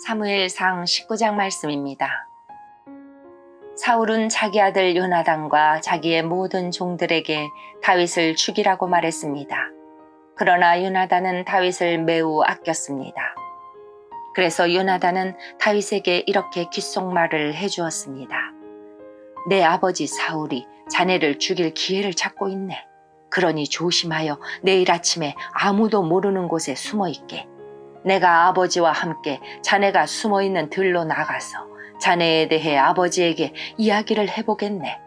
사무엘상 19장 말씀입니다. 사울은 자기 아들 요나단과 자기의 모든 종들에게 다윗을 죽이라고 말했습니다. 그러나 요나단은 다윗을 매우 아꼈습니다. 그래서 요나단은 다윗에게 이렇게 귓속말을 해주었습니다. 내 아버지 사울이 자네를 죽일 기회를 찾고 있네. 그러니 조심하여 내일 아침에 아무도 모르는 곳에 숨어 있게. 내가 아버지와 함께 자네가 숨어 있는 들로 나가서 자네에 대해 아버지에게 이야기를 해보겠네.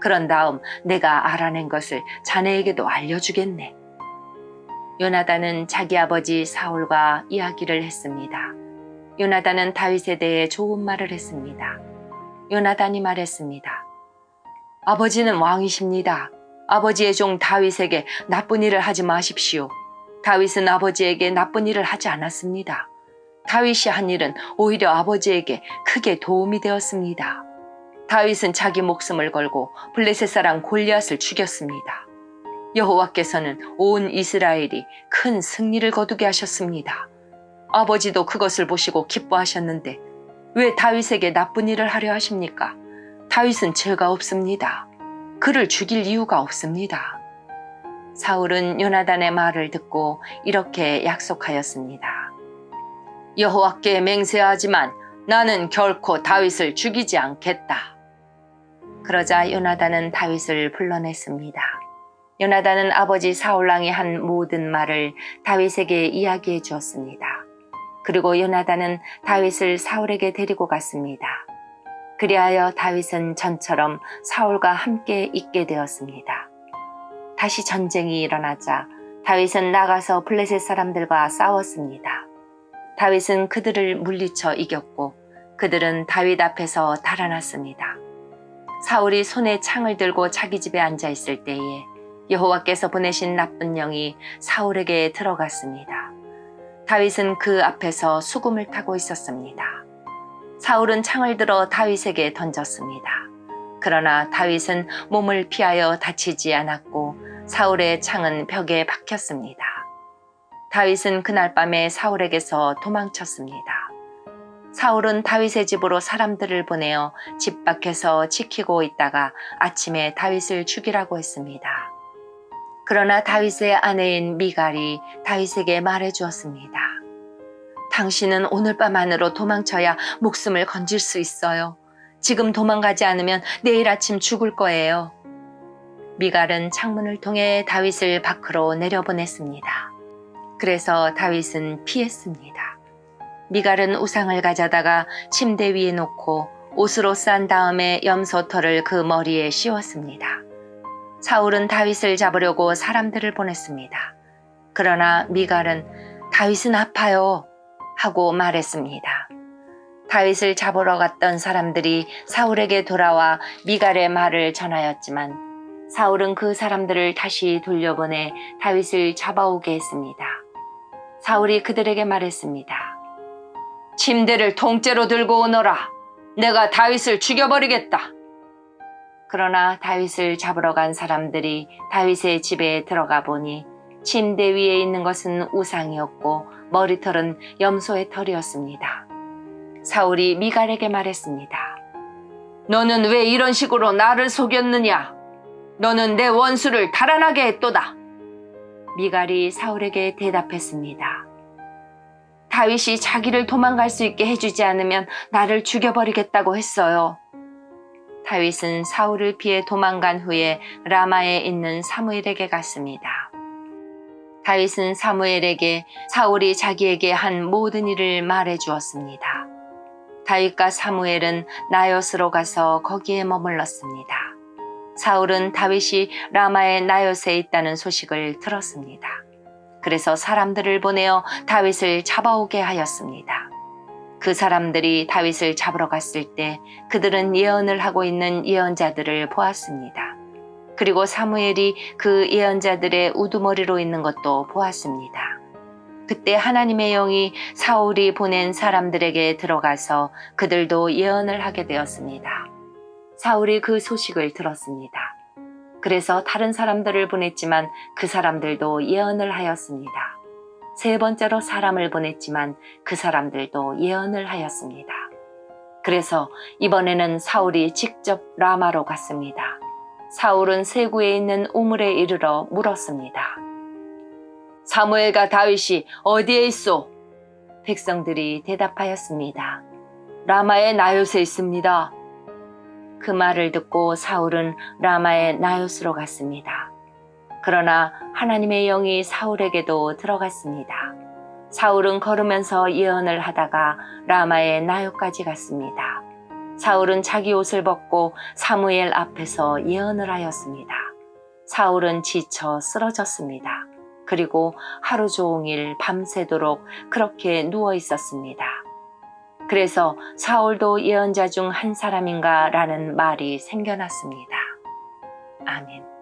그런 다음 내가 알아낸 것을 자네에게도 알려주겠네. 요나단은 자기 아버지 사울과 이야기를 했습니다. 요나단은 다윗에 대해 좋은 말을 했습니다. 요나단이 말했습니다. 아버지는 왕이십니다. 아버지의 종 다윗에게 나쁜 일을 하지 마십시오. 다윗은 아버지에게 나쁜 일을 하지 않았습니다. 다윗이 한 일은 오히려 아버지에게 크게 도움이 되었습니다. 다윗은 자기 목숨을 걸고 블레셋 사람 골리앗을 죽였습니다. 여호와께서는 온 이스라엘이 큰 승리를 거두게 하셨습니다. 아버지도 그것을 보시고 기뻐하셨는데 왜 다윗에게 나쁜 일을 하려 하십니까? 다윗은 죄가 없습니다. 그를 죽일 이유가 없습니다. 사울은 요나단의 말을 듣고 이렇게 약속하였습니다. 여호와께 맹세하지만 나는 결코 다윗을 죽이지 않겠다. 그러자 요나단은 다윗을 불러냈습니다. 요나단은 아버지 사울랑이 한 모든 말을 다윗에게 이야기해 주었습니다. 그리고 요나단은 다윗을 사울에게 데리고 갔습니다. 그리하여 다윗은 전처럼 사울과 함께 있게 되었습니다. 다시 전쟁이 일어나자 다윗은 나가서 블레셋 사람들과 싸웠습니다. 다윗은 그들을 물리쳐 이겼고 그들은 다윗 앞에서 달아났습니다. 사울이 손에 창을 들고 자기 집에 앉아 있을 때에 여호와께서 보내신 나쁜 영이 사울에게 들어갔습니다. 다윗은 그 앞에서 수금을 타고 있었습니다. 사울은 창을 들어 다윗에게 던졌습니다. 그러나 다윗은 몸을 피하여 다치지 않았고 사울의 창은 벽에 박혔습니다. 다윗은 그날 밤에 사울에게서 도망쳤습니다. 사울은 다윗의 집으로 사람들을 보내어 집 밖에서 지키고 있다가 아침에 다윗을 죽이라고 했습니다. 그러나 다윗의 아내인 미갈이 다윗에게 말해 주었습니다. 당신은 오늘 밤 안으로 도망쳐야 목숨을 건질 수 있어요. 지금 도망가지 않으면 내일 아침 죽을 거예요. 미갈은 창문을 통해 다윗을 밖으로 내려보냈습니다. 그래서 다윗은 피했습니다. 미갈은 우상을 가져다가 침대 위에 놓고 옷으로 싼 다음에 염소털을 그 머리에 씌웠습니다. 사울은 다윗을 잡으려고 사람들을 보냈습니다. 그러나 미갈은 다윗은 아파요 하고 말했습니다. 다윗을 잡으러 갔던 사람들이 사울에게 돌아와 미갈의 말을 전하였지만 사울은 그 사람들을 다시 돌려보내 다윗을 잡아오게 했습니다. 사울이 그들에게 말했습니다. 침대를 통째로 들고 오너라. 내가 다윗을 죽여버리겠다. 그러나 다윗을 잡으러 간 사람들이 다윗의 집에 들어가 보니 침대 위에 있는 것은 우상이었고 머리털은 염소의 털이었습니다. 사울이 미갈에게 말했습니다. 너는 왜 이런 식으로 나를 속였느냐? 너는 내 원수를 달아나게 했도다. 미갈이 사울에게 대답했습니다. 다윗이 자기를 도망갈 수 있게 해주지 않으면 나를 죽여버리겠다고 했어요. 다윗은 사울을 피해 도망간 후에 라마에 있는 사무엘에게 갔습니다. 다윗은 사무엘에게 사울이 자기에게 한 모든 일을 말해 주었습니다. 다윗과 사무엘은 나요스로 가서 거기에 머물렀습니다. 사울은 다윗이 라마의 나요스에 있다는 소식을 들었습니다. 그래서 사람들을 보내어 다윗을 잡아오게 하였습니다. 그 사람들이 다윗을 잡으러 갔을 때 그들은 예언을 하고 있는 예언자들을 보았습니다. 그리고 사무엘이 그 예언자들의 우두머리로 있는 것도 보았습니다. 그때 하나님의 영이 사울이 보낸 사람들에게 들어가서 그들도 예언을 하게 되었습니다. 사울이 그 소식을 들었습니다. 그래서 다른 사람들을 보냈지만 그 사람들도 예언을 하였습니다. 세 번째로 사람을 보냈지만 그 사람들도 예언을 하였습니다. 그래서 이번에는 사울이 직접 라마로 갔습니다. 사울은 세구에 있는 우물에 이르러 물었습니다. 사무엘과 다윗이 어디에 있소? 백성들이 대답하였습니다. 라마의 나요스에 있습니다. 그 말을 듣고 사울은 라마의 나요스로 갔습니다. 그러나 하나님의 영이 사울에게도 들어갔습니다. 사울은 걸으면서 예언을 하다가 라마의 나요까지 갔습니다. 사울은 자기 옷을 벗고 사무엘 앞에서 예언을 하였습니다. 사울은 지쳐 쓰러졌습니다. 그리고 하루 종일 밤새도록 그렇게 누워 있었습니다. 그래서 사울도 예언자 중 한 사람인가 라는 말이 생겨났습니다. 아멘.